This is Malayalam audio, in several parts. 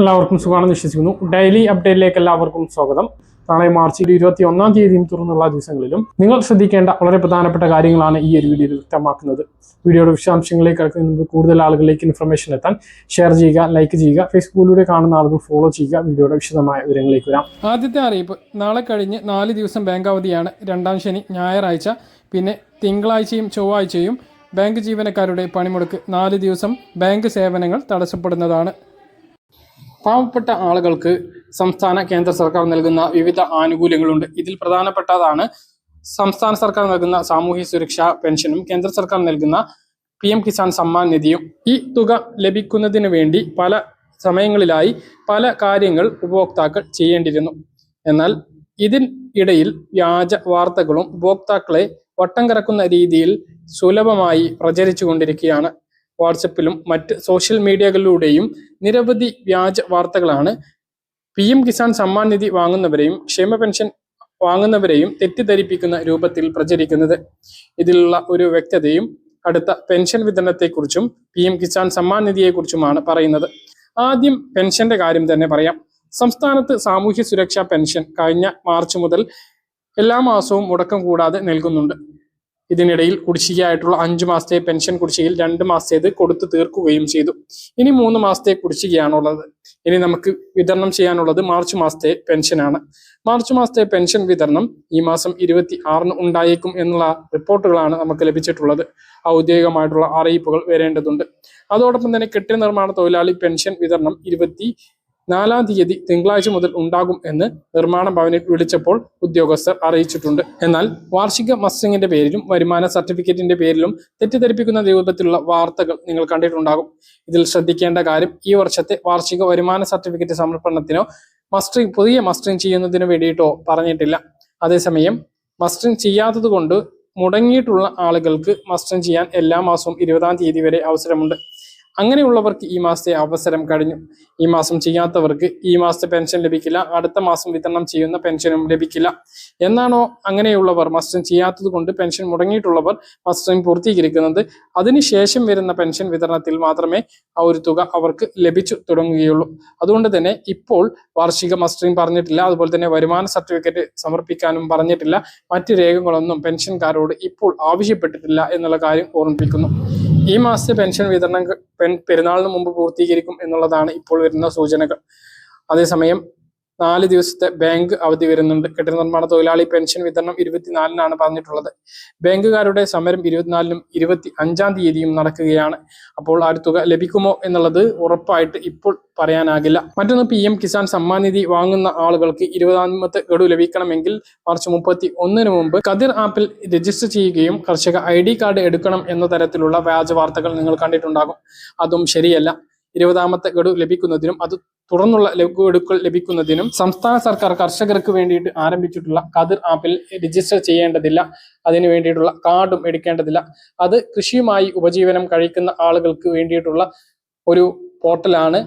എല്ലാവർക്കും സുഖമാണെന്ന് വിശ്വസിക്കുന്നു. ഡെയിലി അപ്ഡേറ്റിലേക്ക് എല്ലാവർക്കും സ്വാഗതം. നാളെ മാർച്ച് ഇരുപത്തി ഒന്നാം തീയതിയും തുറന്നുള്ള ദിവസങ്ങളിലും നിങ്ങൾ ശ്രദ്ധിക്കേണ്ട വളരെ പ്രധാനപ്പെട്ട കാര്യങ്ങളാണ് ഈ ഒരു വീഡിയോയിൽ വ്യക്തമാക്കുന്നത്. വീഡിയോയുടെ വിശദാംശങ്ങളിലേക്ക് കിടക്കുന്നതിന് കൂടുതൽ ആളുകളിലേക്ക് ഇൻഫർമേഷൻ എത്താൻ ഷെയർ ചെയ്യുക ലൈക്ക് ചെയ്യുക ഫേസ്ബുക്കിലൂടെ കാണുന്ന ആളുകൾ ഫോളോ ചെയ്യുക വീഡിയോയുടെ വിശദമായ വിവരങ്ങളിലേക്ക് വരാം. ആദ്യത്തെ അറിയിപ്പ് നാളെ കഴിഞ്ഞ് നാല് ദിവസം ബാങ്ക് അവധിയാണ്. രണ്ടാം ശനി ഞായറാഴ്ച പിന്നെ തിങ്കളാഴ്ചയും ചൊവ്വാഴ്ചയും ബാങ്ക് ജീവനക്കാരുടെ പണിമുടക്ക്. നാല് ദിവസം ബാങ്ക് സേവനങ്ങൾ തടസ്സപ്പെടുന്നതാണ്. പാവപ്പെട്ട ആളുകൾക്ക് സംസ്ഥാന കേന്ദ്ര സർക്കാർ നൽകുന്ന വിവിധ ആനുകൂല്യങ്ങളുണ്ട്. ഇതിൽ പ്രധാനപ്പെട്ടതാണ് സംസ്ഥാന സർക്കാർ നൽകുന്ന സാമൂഹ്യ സുരക്ഷാ പെൻഷനും കേന്ദ്ര സർക്കാർ നൽകുന്ന പി എം കിസാൻ സമ്മാൻ നിധിയും. ഈ തുക ലഭിക്കുന്നതിന് വേണ്ടി പല സമയങ്ങളിലായി പല കാര്യങ്ങൾ ഉപഭോക്താക്കൾ ചെയ്യേണ്ടിയിരുന്നു. എന്നാൽ ഇതിനിടയിൽ വ്യാജ വാർത്തകളും ഉപഭോക്താക്കളെ വട്ടം കറക്കുന്ന രീതിയിൽ സുലഭമായി പ്രചരിച്ചുകൊണ്ടിരിക്കുകയാണ്. വാട്സപ്പിലും മറ്റ് സോഷ്യൽ മീഡിയകളിലൂടെയും നിരവധി വ്യാജ വാർത്തകളാണ്. പി എം കിസാൻ സമ്മാൻ നിധി വാങ്ങുന്നവരെയും ക്ഷേമ പെൻഷൻ വാങ്ങുന്നവരെയും തെറ്റിദ്ധരിപ്പിക്കുന്ന രൂപത്തിൽ പ്രചരിക്കുന്നത്. ഇതിലുള്ള ഒരു വ്യക്തതയും അടുത്ത പെൻഷൻ വിതരണത്തെക്കുറിച്ചും പി എം കിസാൻ സമ്മാൻ നിധിയെക്കുറിച്ചുമാണ് പറയുന്നത്. ആദ്യം പെൻഷന്റെ കാര്യം തന്നെ പറയാം. സംസ്ഥാനത്ത് സാമൂഹ്യ സുരക്ഷാ പെൻഷൻ കഴിഞ്ഞ മാർച്ച് മുതൽ എല്ലാ മാസവും മുടക്കം കൂടാതെ നൽകുന്നുണ്ട്. ഇതിനിടയിൽ കുടിശ്ശികയായിട്ടുള്ള അഞ്ചു മാസത്തെ പെൻഷൻ കുടിശ്ശികയിൽ രണ്ട് മാസത്തേത് കൊടുത്തു തീർക്കുകയും ചെയ്തു. ഇനി മൂന്ന് മാസത്തെ കുടിശ്ശികയാണുള്ളത്. ഇനി നമുക്ക് വിതരണം ചെയ്യാനുള്ളത് മാർച്ച് മാസത്തെ പെൻഷനാണ്. മാർച്ച് മാസത്തെ പെൻഷൻ വിതരണം ഈ മാസം ഇരുപത്തി ആറിന് ഉണ്ടായേക്കും എന്നുള്ള റിപ്പോർട്ടുകളാണ് നമുക്ക് ലഭിച്ചിട്ടുള്ളത്. ഔദ്യോഗികമായിട്ടുള്ള അറിയിപ്പുകൾ വരേണ്ടതുണ്ട്. അതോടൊപ്പം തന്നെ കെട്ടിട നിർമ്മാണ തൊഴിലാളി പെൻഷൻ വിതരണം ഇരുപത്തി നാലാം തീയതി തിങ്കളാഴ്ച മുതൽ ഉണ്ടാകും എന്ന് നിർമ്മാണ ഭവനിൽ വിളിച്ചപ്പോൾ ഉദ്യോഗസ്ഥർ അറിയിച്ചിട്ടുണ്ട്. എന്നാൽ വാർഷിക മസ്റ്റിങ്ങിന്റെ പേരിലും വരുമാന സർട്ടിഫിക്കറ്റിന്റെ പേരിലും തെറ്റിദ്ധരിപ്പിക്കുന്ന രൂപത്തിലുള്ള വാർത്തകൾ നിങ്ങൾ കണ്ടിട്ടുണ്ടാകും. ഇതിൽ ശ്രദ്ധിക്കേണ്ട കാര്യം ഈ വർഷത്തെ വാർഷിക വരുമാന സർട്ടിഫിക്കറ്റ് സമർപ്പണത്തിനോ മസ്റ്ററിംഗ് പുതിയ മസ്റ്ററിംഗ് ചെയ്യുന്നതിന് വേണ്ടിയിട്ടോ പറഞ്ഞിട്ടില്ല. അതേസമയം മസ്റ്ററിംഗ് ചെയ്യാത്തത് മുടങ്ങിയിട്ടുള്ള ആളുകൾക്ക് മസ്റ്ററിംഗ് ചെയ്യാൻ എല്ലാ മാസവും ഇരുപതാം തീയതി വരെ അവസരമുണ്ട്. അങ്ങനെയുള്ളവർക്ക് ഈ മാസത്തെ അവസരം കഴിഞ്ഞു. ഈ മാസം ചെയ്യാത്തവർക്ക് ഈ മാസത്തെ പെൻഷൻ ലഭിക്കില്ല. അടുത്ത മാസം വിതരണം ചെയ്യുന്ന പെൻഷനും ലഭിക്കില്ല. എന്നാണോ അങ്ങനെയുള്ളവർ മസ്റ്ററിംഗ് ചെയ്യാത്തത് കൊണ്ട് പെൻഷൻ മുടങ്ങിയിട്ടുള്ളവർ മസ്റ്ററിംഗ് പൂർത്തീകരിക്കുന്നത്? അതിനുശേഷം വരുന്ന പെൻഷൻ വിതരണത്തിൽ മാത്രമേ ആ ഒരു തുക അവർക്ക് ലഭിച്ചു തുടങ്ങുകയുള്ളൂ. അതുകൊണ്ട് തന്നെ ഇപ്പോൾ വാർഷിക മസ്റ്ററിംഗ് പറഞ്ഞിട്ടില്ല. അതുപോലെ തന്നെ വരുമാന സർട്ടിഫിക്കറ്റ് സമർപ്പിക്കാനും പറഞ്ഞിട്ടില്ല. മറ്റ് രേഖകളൊന്നും പെൻഷൻകാരോട് ഇപ്പോൾ ആവശ്യപ്പെട്ടിട്ടില്ല എന്നുള്ള കാര്യം ഓർമ്മിപ്പിക്കുന്നു. ഈ മാസത്തെ പെൻഷൻ വിതരണം പെൻ- പെരുന്നാളിന് മുമ്പ് പൂർത്തീകരിക്കും എന്നുള്ളതാണ് ഇപ്പോൾ വരുന്ന സൂചനകൾ. അതേസമയം നാല് ദിവസത്തെ ബാങ്ക് അവധി വരുന്നുണ്ട്. കെട്ടിട നിർമ്മാണ തൊഴിലാളി പെൻഷൻ വിതരണം ഇരുപത്തിനാലിനാണ് പറഞ്ഞിട്ടുള്ളത്. ബാങ്കുകാരുടെ സമരം ഇരുപത്തിനാലിനും ഇരുപത്തി അഞ്ചാം തീയതിയും നടക്കുകയാണ്. അപ്പോൾ ആ ഒരു തുക ലഭിക്കുമോ എന്നുള്ളത് ഉറപ്പായിട്ട് ഇപ്പോൾ പറയാനാകില്ല. മറ്റൊന്ന് പി എം കിസാൻ സമ്മാൻ നിധി വാങ്ങുന്ന ആളുകൾക്ക് ഇരുപതാമത്തെ ഗഡു ലഭിക്കണമെങ്കിൽ മാർച്ച് മുപ്പത്തി ഒന്നിന് മുമ്പ് കതിർ ആപ്പിൽ രജിസ്റ്റർ ചെയ്യുകയും കർഷക ഐ കാർഡ് എടുക്കണം എന്ന തരത്തിലുള്ള വ്യാജ വാർത്തകൾ നിങ്ങൾ കണ്ടിട്ടുണ്ടാകും. അതും ശരിയല്ല. ഇരുപതാമത്തെ ഗഡു ലഭിക്കുന്നതിനും അത് തുടർന്നുള്ള ലഘുവെടുക്കൽ ലഭിക്കുന്നതിനും സംസ്ഥാന സർക്കാർ കർഷകർക്ക് വേണ്ടിയിട്ട് ആരംഭിച്ചിട്ടുള്ള കതിർ ആപ്പിൽ രജിസ്റ്റർ ചെയ്യേണ്ടതില്ല. അതിന് വേണ്ടിയിട്ടുള്ള കാർഡും എടുക്കേണ്ടതില്ല. അത് കൃഷിയുമായി ഉപജീവനം കഴിക്കുന്ന ആളുകൾക്ക് വേണ്ടിയിട്ടുള്ള ഒരു പോർട്ടലാണ്.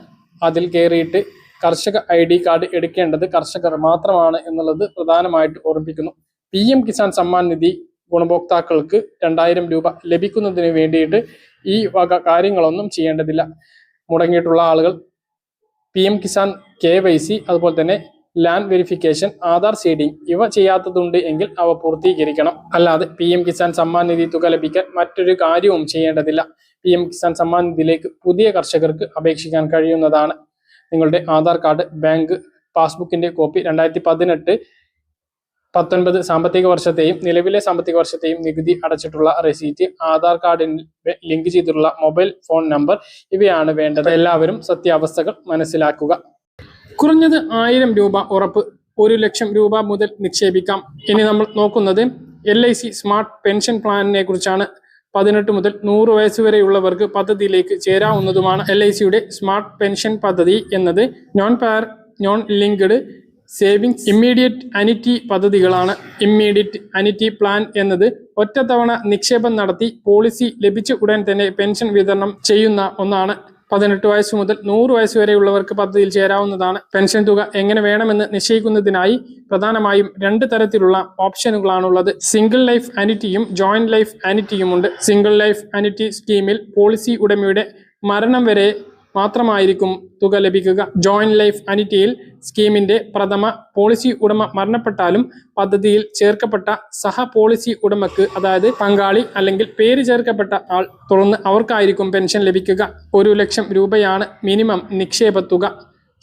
അതിൽ കയറിയിട്ട് കർഷക ഐ ഡി കാർഡ് എടുക്കേണ്ടത് കർഷകർ മാത്രമാണ് എന്നുള്ളത് പ്രധാനമായിട്ട് ഓർമ്മിപ്പിക്കുന്നു. പി എം കിസാൻ സമ്മാൻ നിധി ഗുണഭോക്താക്കൾക്ക് രണ്ടായിരം രൂപ ലഭിക്കുന്നതിന് വേണ്ടിയിട്ട് ഈ വക കാര്യങ്ങളൊന്നും ചെയ്യേണ്ടതില്ല. മുടങ്ങിയിട്ടുള്ള ആളുകൾ P M Kisan K Y C അതുപോലെ തന്നെ ലാൻഡ് വെരിഫിക്കേഷൻ ആധാർ സീഡിംഗ് ഇവ ചെയ്യാത്തതുണ്ട് എങ്കിൽ അവ പൂർത്തീകരിക്കണം. അല്ലാതെ പി എം കിസാൻ സമ്മാൻ നിധി തുക ലഭിക്കാൻ മറ്റൊരു കാര്യവും ചെയ്യേണ്ടതില്ല. പി എം കിസാൻ സമ്മാൻ നിധിയിലേക്ക് പുതിയ കർഷകർക്ക് അപേക്ഷിക്കാൻ കഴിയുന്നതാണ്. നിങ്ങളുടെ ആധാർ കാർഡ് ബാങ്ക് പാസ്ബുക്കിന്റെ കോപ്പി രണ്ടായിരത്തി പതിനെട്ട് പത്തൊൻപത് സാമ്പത്തിക വർഷത്തെയും നിലവിലെ സാമ്പത്തിക വർഷത്തെയും നികുതി അടച്ചിട്ടുള്ള റെസീറ്റ് ആധാർ കാർഡിൽ ലിങ്ക് ചെയ്തിട്ടുള്ള മൊബൈൽ ഫോൺ നമ്പർ ഇവയാണ് വേണ്ടത്. എല്ലാവരും സത്യാവസ്ഥകൾ മനസ്സിലാക്കുക. കുറഞ്ഞത് ആയിരം രൂപ ഉറപ്പ് ഒരു ലക്ഷം രൂപ മുതൽ നിക്ഷേപിക്കാം. ഇനി നമ്മൾ നോക്കുന്നത് L I C smart pension പ്ലാനിനെ കുറിച്ചാണ്. പതിനെട്ട് മുതൽ നൂറ് വയസ്സ് വരെയുള്ളവർക്ക് പദ്ധതിയിലേക്ക് ചേരാവുന്നതുമാണ് എൽ ഐ സിയുടെ സ്മാർട്ട് പെൻഷൻ പദ്ധതി എന്നത്. Non par non linked savings immediate annuity പദ്ധതികളാണ്. ഇമ്മീഡിയറ്റ് അനിറ്റി പ്ലാൻ എന്നത് ഒറ്റത്തവണ നിക്ഷേപം നടത്തി പോളിസി ലഭിച്ച ഉടൻ തന്നെ പെൻഷൻ വിതരണം ചെയ്യുന്ന ഒന്നാണ്. പതിനെട്ട് വയസ്സ് മുതൽ നൂറ് വയസ്സ് വരെയുള്ളവർക്ക് പദ്ധതിയിൽ ചേരാവുന്നതാണ്. പെൻഷൻ തുക എങ്ങനെ വേണമെന്ന് നിശ്ചയിക്കുന്നതിനായി പ്രധാനമായും രണ്ട് തരത്തിലുള്ള ഓപ്ഷനുകളാണുള്ളത്. സിംഗിൾ ലൈഫ് അനിറ്റിയും ജോയിന്റ് ലൈഫ് അനിറ്റിയും ഉണ്ട് സിംഗിൾ ലൈഫ് അനിറ്റി സ്കീമിൽ പോളിസി ഉടമയുടെ മരണം വരെ മാത്രമായിരിക്കും തുക ലഭിക്കുക. ജോയിന്റ് ലൈഫ് അനിറ്റിയിൽ സ്കീമിന്റെ പ്രഥമ പോളിസി ഉടമ മരണപ്പെട്ടാലും പദ്ധതിയിൽ ചേർക്കപ്പെട്ട സഹ പോളിസി ഉടമക്ക് അതായത് പങ്കാളി അല്ലെങ്കിൽ പേര് ചേർക്കപ്പെട്ട ആൾ തുടർന്ന് അവർക്കായിരിക്കും പെൻഷൻ ലഭിക്കുക. ഒരു ലക്ഷം രൂപയാണ് മിനിമം നിക്ഷേപ തുക.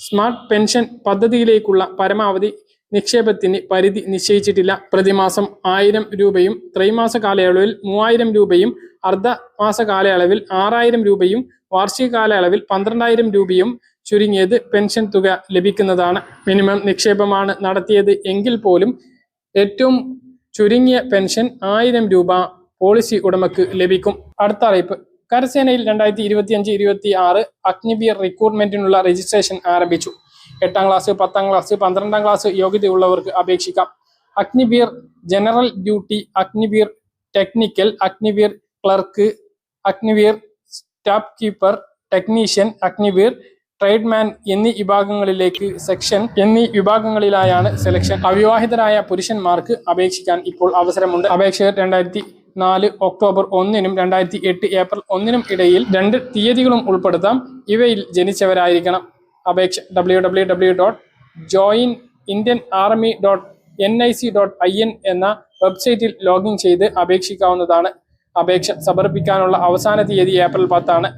സ്മാർട്ട് പെൻഷൻ പദ്ധതിയിലേക്കുള്ള പരമാവധി നിക്ഷേപത്തിന് പരിധി നിശ്ചയിച്ചിട്ടില്ല. പ്രതിമാസം ആയിരം രൂപയും ത്രൈമാസ കാലയളവിൽ മൂവായിരം രൂപയും അർദ്ധ മാസ കാലയളവിൽ ആറായിരം രൂപയും വാർഷിക കാലയളവിൽ പന്ത്രണ്ടായിരം രൂപയും ചുരുങ്ങിയത് പെൻഷൻ തുക ലഭിക്കുന്നതാണ്. മിനിമം നിക്ഷേപമാണ് നടത്തിയത് എങ്കിൽ പോലും ഏറ്റവും ചുരുങ്ങിയ പെൻഷൻ ആയിരം രൂപ പോളിസി ഉടമക്ക് ലഭിക്കും. അടുത്ത അറിയിപ്പ്. കരസേനയിൽ രണ്ടായിരത്തി ഇരുപത്തിയഞ്ച് ഇരുപത്തി ആറ് അഗ്നിവീർ റിക്രൂട്ട്മെന്റിനുള്ള രജിസ്ട്രേഷൻ ആരംഭിച്ചു. എട്ടാം ക്ലാസ് പത്താം ക്ലാസ് പന്ത്രണ്ടാം ക്ലാസ് യോഗ്യതയുള്ളവർക്ക് അപേക്ഷിക്കാം. Agniveer general duty Agniveer technical Agniveer clerk Agniveer staff keeper technician Agniveer tradesman എന്നീ വിഭാഗങ്ങളിലേക്ക് സെക്ഷൻ എന്നീ വിഭാഗങ്ങളിലായാണ് സെലക്ഷൻ. അവിവാഹിതരായ പുരുഷന്മാർക്ക് അപേക്ഷിക്കാൻ ഇപ്പോൾ അവസരമുണ്ട്. അപേക്ഷകർ രണ്ടായിരത്തി നാല് ഒക്ടോബർ ഒന്നിനും രണ്ടായിരത്തി എട്ട് ഏപ്രിൽ ഒന്നിനും ഇടയിൽ രണ്ട് തീയതികളും ഉൾപ്പെടുത്താം. ഇവയിൽ ജനിച്ചവരായിരിക്കണം. അപേക്ഷ W W W dot join Indian army dot N I C dot I N എന്ന വെബ്സൈറ്റിൽ ലോഗിൻ ചെയ്ത് അപേക്ഷിക്കാവുന്നതാണ്. അപേക്ഷ സമർപ്പിക്കാനുള്ള അവസാന തീയതി ഏപ്രിൽ പത്താണ്.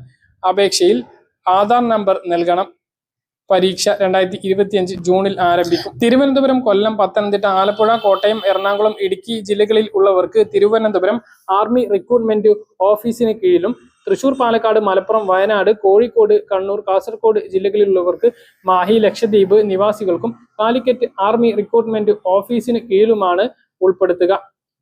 അപേക്ഷയിൽ ആധാർ നമ്പർ നൽകണം. പരീക്ഷ രണ്ടായിരത്തി ഇരുപത്തിയഞ്ച് ജൂണിൽ ആരംഭിക്കും. തിരുവനന്തപുരം കൊല്ലം പത്തനംതിട്ട ആലപ്പുഴ കോട്ടയം എറണാകുളം ഇടുക്കി ജില്ലകളിൽ ഉള്ളവർക്ക് തിരുവനന്തപുരം ആർമി റിക്രൂട്ട്മെന്റ് ഓഫീസിന് കീഴിലും തൃശൂർ പാലക്കാട് മലപ്പുറം വയനാട് കോഴിക്കോട് കണ്ണൂർ കാസർഗോഡ് ജില്ലകളിലുള്ളവർക്ക് മാഹി ലക്ഷദ്വീപ് നിവാസികൾക്കും കാലിക്കറ്റ് ആർമി റിക്രൂട്ട്മെന്റ് ഓഫീസിന് കീഴിലുമാണ് ഉൾപ്പെടുത്തുക.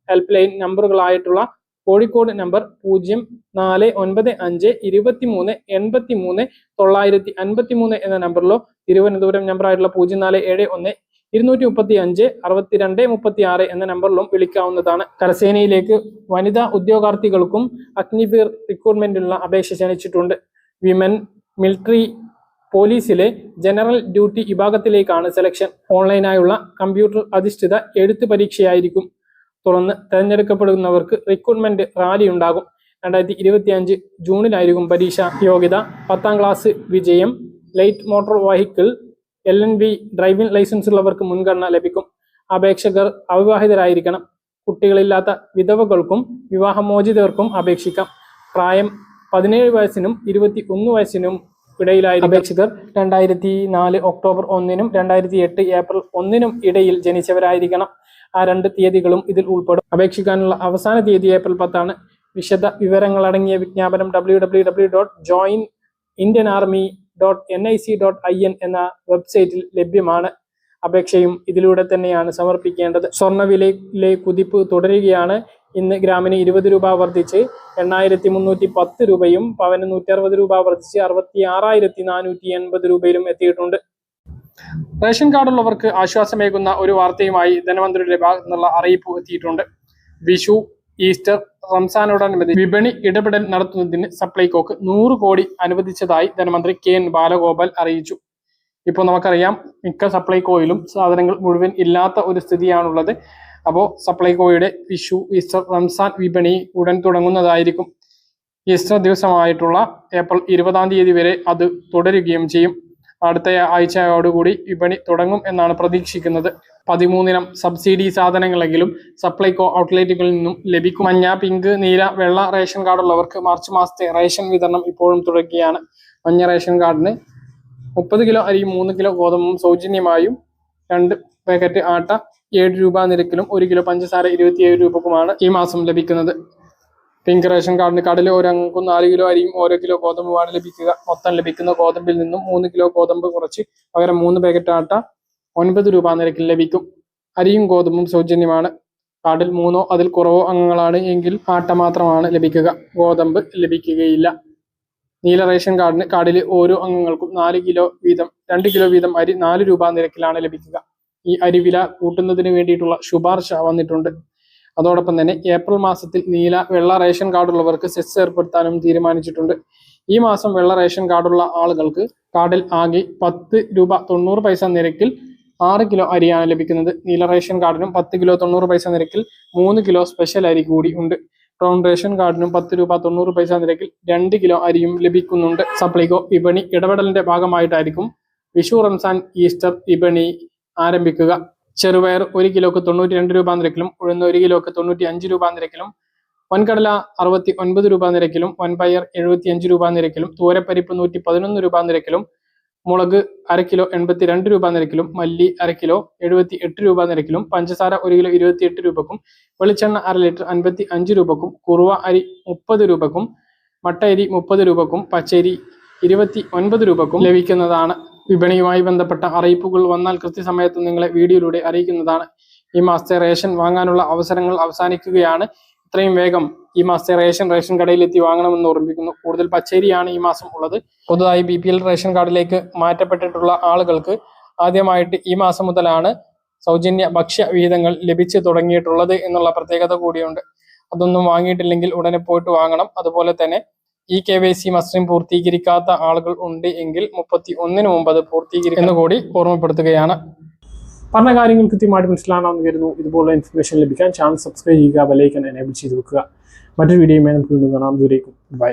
ഹെൽപ്പ് ലൈൻ നമ്പറുകളായിട്ടുള്ള കോഴിക്കോട് നമ്പർ പൂജ്യം നാല് ഒൻപത് അഞ്ച് ഇരുപത്തി മൂന്ന് എൺപത്തി മൂന്ന് തൊള്ളായിരത്തി അൻപത്തി മൂന്ന് എന്ന നമ്പറിലോ തിരുവനന്തപുരം നമ്പറായിട്ടുള്ള പൂജ്യം നാല് ഏഴ് ഒന്ന് ഇരുന്നൂറ്റി മുപ്പത്തി അഞ്ച് അറുപത്തിരണ്ട് മുപ്പത്തി ആറ് എന്ന നമ്പറിലും വിളിക്കാവുന്നതാണ്. കരസേനയിലേക്ക് വനിതാ ഉദ്യോഗാർത്ഥികൾക്കും അഗ്നിവീർ റിക്രൂട്ട്മെന്റിനുള്ള അപേക്ഷ ക്ഷണിച്ചിട്ടുണ്ട്. വിമൻ മിലിറ്ററി പോലീസിലെ ജനറൽ ഡ്യൂട്ടി വിഭാഗത്തിലേക്കാണ് സെലക്ഷൻ. ഓൺലൈനായുള്ള കമ്പ്യൂട്ടർ അധിഷ്ഠിത എഴുത്ത് പരീക്ഷയായിരിക്കും. തുടർന്ന് തെരഞ്ഞെടുക്കപ്പെടുന്നവർക്ക് റിക്രൂട്ട്മെന്റ് റാലി ഉണ്ടാകും. രണ്ടായിരത്തി ഇരുപത്തി അഞ്ച് ജൂണിലായിരിക്കും പരീക്ഷ യോഗ്യത. പത്താം ക്ലാസ് വിജയം. Light motor vehicle L N B driving licence ഉള്ളവർക്ക് മുൻഗണന ലഭിക്കും. അപേക്ഷകർ അവിവാഹിതരായിരിക്കണം. കുട്ടികളില്ലാത്ത വിധവകൾക്കും വിവാഹമോചിതർക്കും അപേക്ഷിക്കാം. പ്രായം പതിനേഴ് വയസ്സിനും ഇരുപത്തി ഒന്ന് വയസ്സിനും ഇടയിലായി അപേക്ഷകർ രണ്ടായിരത്തി നാല് ഒക്ടോബർ ഒന്നിനും രണ്ടായിരത്തി എട്ട് ഏപ്രിൽ ഒന്നിനും ഇടയിൽ ജനിച്ചവരായിരിക്കണം. ആ രണ്ട് തീയതികളും ഇതിൽ ഉൾപ്പെടും. അപേക്ഷിക്കാനുള്ള അവസാന തീയതി ഏപ്രിൽ പത്താണ്. വിശദ വിവരങ്ങളടങ്ങിയ വിജ്ഞാപനം W W W dot join Indian army dot N I C dot I N എന്ന വെബ്സൈറ്റിൽ ലഭ്യമാണ്. അപേക്ഷയും ഇതിലൂടെ തന്നെയാണ് സമർപ്പിക്കേണ്ടത്. സ്വർണവിലയിലെ കുതിപ്പ് തുടരുകയാണ്. ഇന്ന് ഗ്രാമിന് ഇരുപത് രൂപ വർദ്ധിച്ച് എണ്ണായിരത്തി മുന്നൂറ്റി പത്ത് രൂപയും പവന് നൂറ്റി അറുപത് രൂപ വർദ്ധിച്ച് അറുപത്തി ആറായിരത്തി നാനൂറ്റി എൺപത് രൂപയിലും എത്തിയിട്ടുണ്ട്. റേഷൻ കാർഡുള്ളവർക്ക് ആശ്വാസമേകുന്ന ഒരു വാർത്തയുമായി ധനമന്ത്രിയുടെ ഭാഗത്തു നിന്നുള്ള അറിയിപ്പ് എത്തിയിട്ടുണ്ട്. വിഷു ഈസ്റ്റർ റംസാനോടനുബന്ധിച്ച് വിപണി ഇടപെടൽ നടത്തുന്നതിന് സപ്ലൈകോക്ക് നൂറ് കോടി അനുവദിച്ചതായി ധനമന്ത്രി കെ എൻ ബാലഗോപാൽ അറിയിച്ചു. ഇപ്പോൾ നമുക്കറിയാം മിക്ക സപ്ലൈകോയിലും സാധനങ്ങൾ മുഴുവൻ ഇല്ലാത്ത ഒരു സ്ഥിതിയാണുള്ളത്. അപ്പോൾ സപ്ലൈകോയുടെ വിഷു ഈസ്റ്റർ റംസാൻ വിപണി ഉടൻ തുടങ്ങുന്നതായിരിക്കും. ഈസ്റ്റർ ദിവസമായിട്ടുള്ള ഏപ്രിൽ ഇരുപതാം തീയതി വരെ അത് തുടരുകയും ചെയ്യും. അടുത്ത ആഴ്ചയോടുകൂടി വിപണി തുടങ്ങും എന്നാണ് പ്രതീക്ഷിക്കുന്നത്. പതിമൂന്നിനം സബ്സിഡി സാധനങ്ങളെങ്കിലും സപ്ലൈകോ ഔട്ട്ലെറ്റുകളിൽ നിന്നും ലഭിക്കും. മഞ്ഞ പിങ്ക് നീല വെള്ള റേഷൻ കാർഡുള്ളവർക്ക് മാർച്ച് മാസത്തെ റേഷൻ വിതരണം ഇപ്പോഴും തുടരുകയാണ്. മഞ്ഞ റേഷൻ കാർഡിന് മുപ്പത് കിലോ അരിയും മൂന്ന് കിലോ ഗോതമ്പും സൗജന്യമായും രണ്ട് പാക്കറ്റ് ആട്ട ഏഴ് രൂപ നിരക്കിലും ഒരു കിലോ പഞ്ചസാര ഇരുപത്തിയേഴ് രൂപക്കുമാണ് ഈ മാസം ലഭിക്കുന്നത്. പിങ്ക് റേഷൻ കാർഡിന് കടൽ അംഗങ്ങൾക്കും നാല് കിലോ അരിയും ഓരോ കിലോ ഗോതമ്പുമാണ് ലഭിക്കുക. മൊത്തം ലഭിക്കുന്ന ഗോതമ്പിൽ നിന്നും മൂന്ന് കിലോ ഗോതമ്പ് കുറച്ച്. പകരം മൂന്ന് പാക്കറ്റ് ആട്ട ഒൻപത് രൂപ നിരക്കിൽ ലഭിക്കും. അരിയും ഗോതമ്പും സൗജന്യമാണ്. കാർഡിൽ മൂന്നോ അതിൽ കുറവോ അംഗങ്ങളാണ് എങ്കിൽ ആട്ട മാത്രമാണ് ലഭിക്കുക. ഗോതമ്പ് ലഭിക്കുകയില്ല. നീല റേഷൻ കാർഡിന് കാർഡിലെ ഓരോ അംഗങ്ങൾക്കും നാല് കിലോ വീതം രണ്ട് കിലോ വീതം അരി നാല് രൂപ നിരക്കിലാണ് ലഭിക്കുക. ഈ അരി വില കൂട്ടുന്നതിന് വേണ്ടിയിട്ടുള്ള ശുപാർശ വന്നിട്ടുണ്ട്. അതോടൊപ്പം തന്നെ ഏപ്രിൽ മാസത്തിൽ നീല വെള്ള റേഷൻ കാർഡുള്ളവർക്ക് സെസ് ഏർപ്പെടുത്താനും തീരുമാനിച്ചിട്ടുണ്ട്. ഈ മാസം വെള്ള റേഷൻ കാർഡുള്ള ആളുകൾക്ക് കാർഡിൽ ആകെ പത്ത് രൂപ തൊണ്ണൂറ് പൈസ നിരക്കിൽ ആറ് കിലോ അരിയാണ് ലഭിക്കുന്നത്. നീല റേഷൻ കാർഡിനും പത്ത് കിലോ തൊണ്ണൂറ് പൈസ നിരക്കിൽ മൂന്ന് കിലോ സ്പെഷ്യൽ അരി കൂടി ഉണ്ട്. ബ്രൗൺ റേഷൻ കാർഡിനും പത്ത് രൂപ തൊണ്ണൂറ് പൈസ നിരക്കിൽ രണ്ട് കിലോ അരിയും ലഭിക്കുന്നുണ്ട്. സപ്ലൈകോ വിപണി ഇടപെടലിന്റെ ഭാഗമായിട്ടായിരിക്കും വിഷു റംസാൻ ഈസ്റ്റർ വിപണി ആരംഭിക്കുക. ചെറുപയർ ഒരു കിലോക്ക് തൊണ്ണൂറ്റി രണ്ട് രൂപ നിരക്കിലും ഉഴുന്ന് ഒരു കിലോക്ക് തൊണ്ണൂറ്റി അഞ്ച് രൂപ നിരക്കിലും വൻകടല അറുപത്തി ഒൻപത് രൂപ നിരക്കിലും വൻപയർ എഴുപത്തി അഞ്ച് രൂപ നിരക്കിലും തൂരപ്പരിപ്പ് നൂറ്റി പതിനൊന്ന് രൂപ നിരക്കിലും മുളക് അര കിലോ എൺപത്തി രണ്ട് രൂപ നിരക്കിലും മല്ലി അര കിലോ എഴുപത്തി എട്ട് രൂപ നിരക്കിലും പഞ്ചസാര ഒരു കിലോ ഇരുപത്തി എട്ട് രൂപക്കും വെളിച്ചെണ്ണ അര ലിറ്റർ അൻപത്തി അഞ്ച് രൂപക്കും കുറുവ അരി മുപ്പത് രൂപക്കും മട്ട അരി മുപ്പത് രൂപക്കും പച്ചരി ഇരുപത്തി ഒൻപത് രൂപക്കും ലഭിക്കുന്നതാണ് വിപണിയുമായി ബന്ധപ്പെട്ട അറിയിപ്പുകൾ വന്നാൽ കൃത്യസമയത്ത് നിങ്ങളെ വീഡിയോയിലൂടെ അറിയിക്കുന്നതാണ്. ഈ മാസത്തെ റേഷൻ വാങ്ങാനുള്ള അവസരങ്ങൾ അവസാനിക്കുകയാണ്. ഇത്രയും വേഗം ഈ മാസത്തെ റേഷൻ റേഷൻ കടയിലെത്തി വാങ്ങണമെന്ന് ഓർമ്മിക്കുന്നു കൂടുതൽ പച്ചരിയാണ് ഈ മാസം ഉള്ളത്. പുതുതായി ബി പി എൽ റേഷൻ കാർഡിലേക്ക് മാറ്റപ്പെട്ടിട്ടുള്ള ആളുകൾക്ക് ആദ്യമായിട്ട് ഈ മാസം മുതലാണ് സൗജന്യ ഭക്ഷ്യ വിഹിതങ്ങൾ ലഭിച്ചു തുടങ്ങിയിട്ടുള്ളത് എന്നുള്ള പ്രത്യേകത കൂടിയുണ്ട്. അതൊന്നും വാങ്ങിയിട്ടില്ലെങ്കിൽ ഉടനെ പോയിട്ട് വാങ്ങണം. അതുപോലെ തന്നെ ഈ കെ വൈ സി മസ്റ്റിൻ പൂർത്തീകരിക്കാത്ത ആളുകൾ ഉണ്ട് എങ്കിൽ മുപ്പത്തി ഒന്നിന് മുമ്പ് അത് പൂർത്തീകരിക്കും കൂടി ഓർമ്മപ്പെടുത്തുകയാണ്. പറഞ്ഞ കാര്യങ്ങൾ കൃത്യമായിട്ട് മനസ്സിലാണെന്ന് കരുതുന്നു. ഇതുപോലുള്ള ഇൻഫർമേഷൻ ലഭിക്കാൻ ചാനൽ സബ്സ്ക്രൈബ് ചെയ്യുക ബെലൈക്കൻ എനേബിൾ ചെയ്ത് വെക്കുക. മറ്റൊരു വീഡിയോയുമായി നമുക്ക് വീണ്ടും കാണാം. ദൂരേക്കും ബൈ